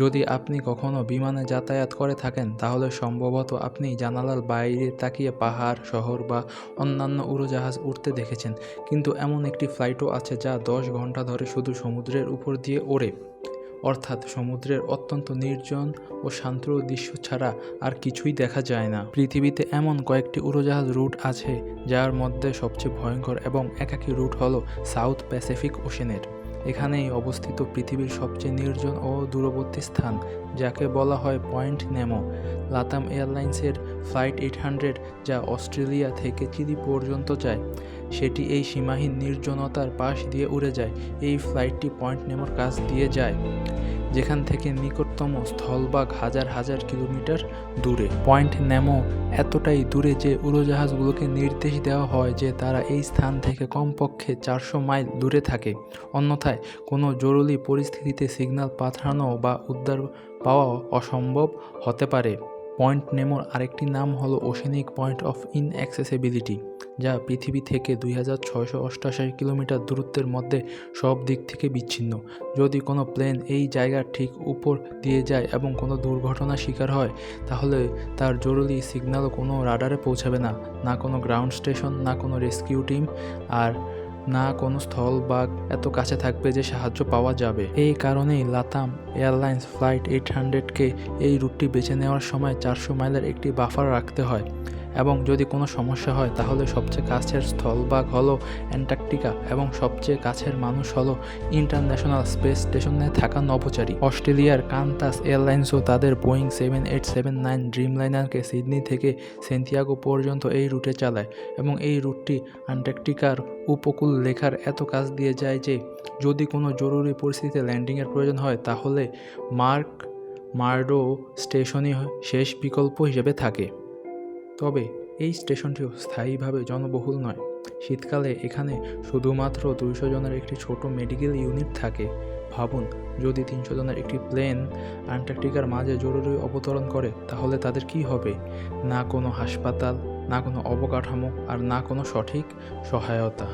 যদি আপনি কখনো বিমানে যাতায়াত করে থাকেন, তাহলে সম্ভবত আপনি জানালার বাইরে তাকিয়ে পাহাড়, শহর বা অন্যান্য উড়োজাহাজ উঠতে দেখেছেন। কিন্তু এমন একটি ফ্লাইটও আছে যা দশ ঘণ্টা ধরে শুধু সমুদ্রের উপর দিয়ে ওড়ে। অর্থাৎ সমুদ্রের অত্যন্ত নির্জন ও শান্ত দৃশ্য ছাড়া আর কিছুই দেখা যায় না। পৃথিবীতে এমন কয়েকটি উড়োজাহাজ রুট আছে, যার মধ্যে সবচেয়ে ভয়ঙ্কর এবং একাকী রুট হলো সাউথ প্যাসিফিক ওশেনের। এখানেই অবস্থিত পৃথিবীর সবচেয়ে নির্জন ও দূরবর্তী স্থান, যাকে বলা হয় পয়েন্ট নেমো। লাতাম এয়ারলাইন্সের ফ্লাইট এইট হান্ড্রেড, যা অস্ট্রেলিয়া থেকে চিলি পর্যন্ত যায়, সেটি এই সীমাহীন নির্জনতার পাশ দিয়ে উড়ে যায়। এই ফ্লাইটটি পয়েন্ট নেমোর কাছ দিয়ে যায়। যেখান থেকে নিকটতম স্থলভাগ হাজার হাজার কিলোমিটার দূরে। পয়েন্ট নেমো এতটাই দূরে যে উড়োজাহাজগুলোকে নির্দেশ দেওয়া হয় যে তারা এই স্থান থেকে কমপক্ষে চারশো মাইল দূরে থাকে। অন্যথায় কোনো জরুরি পরিস্থিতিতে সিগন্যাল পাঠানো বা উদ্ধার পাওয়া অসম্ভব হতে পারে। পয়েন্ট নেমোর আরেকটি নাম হলো ওশেনিক পয়েন্ট অফ ইনঅ্যাক্সেসিবিলিটি, যা পৃথিবী থেকে দুই হাজার ছয়শো অষ্টাশি কিলোমিটার দূরত্বের মধ্যে সব দিক থেকে বিচ্ছিন্ন। যদি কোনো প্লেন এই জায়গার ঠিক উপর দিয়ে যায় এবং কোনো দুর্ঘটনার শিকার হয়, তাহলে তার জরুরি সিগন্যালও কোনো রাডারে পৌঁছাবে না না কোনো গ্রাউন্ড স্টেশন, না কোনো রেস্কিউ টিম, আর না কোনো স্থল বাঘ এত কাছে থাকবে যে সাহায্য পাওয়া যাবে। এই কারণেই লাতাম এয়ারলাইন্স ফ্লাইট এইট হান্ড্রেডকে এই রুটটি বেছে নেওয়ার সময় চারশো মাইলের একটি বাফার রাখতে হয়। এবং যদি কোনো সমস্যা হয়, তাহলে সবচেয়ে কাছের স্থলভাগ হলো অ্যান্টার্কটিকা এবং সবচেয়ে কাছের মানুষ হলো ইন্টারন্যাশনাল স্পেস স্টেশনে থাকা নভোচারী। অস্ট্রেলিয়ার কান্তাস এয়ারলাইন্সও তাদের Boeing seven eight seven nine ড্রিমলাইনারকে Sydney থেকে সেন্টিয়াগো পর্যন্ত এই রুটে চালায় এবং এই রুটটি অ্যান্টার্কটিকার উপকূল লেখার এত কাজ দিয়ে যায় যে, যদি কোনো জরুরি পরিস্থিতিতে ল্যান্ডিংয়ের প্রয়োজন হয়, তাহলে মার্ক মার্ডো স্টেশনই শেষ বিকল্প হিসেবে থাকে। তবে এই স্টেশনটিও স্থায়ীভাবে জনবহুল নয়। শীতকালে এখানে শুধুমাত্র দুইশো জনের একটি ছোট মেডিকেল ইউনিট থাকে। ভাবুন, যদি তিনশো জনের একটি প্লেন অ্যান্টার্কটিকার মাঝে জরুরি অবতরণ করে, তাহলে তাদের কি হবে? না কোনো হাসপাতাল, না কোনো অবকাঠামো, আর না কোনো সঠিক সহায়তা।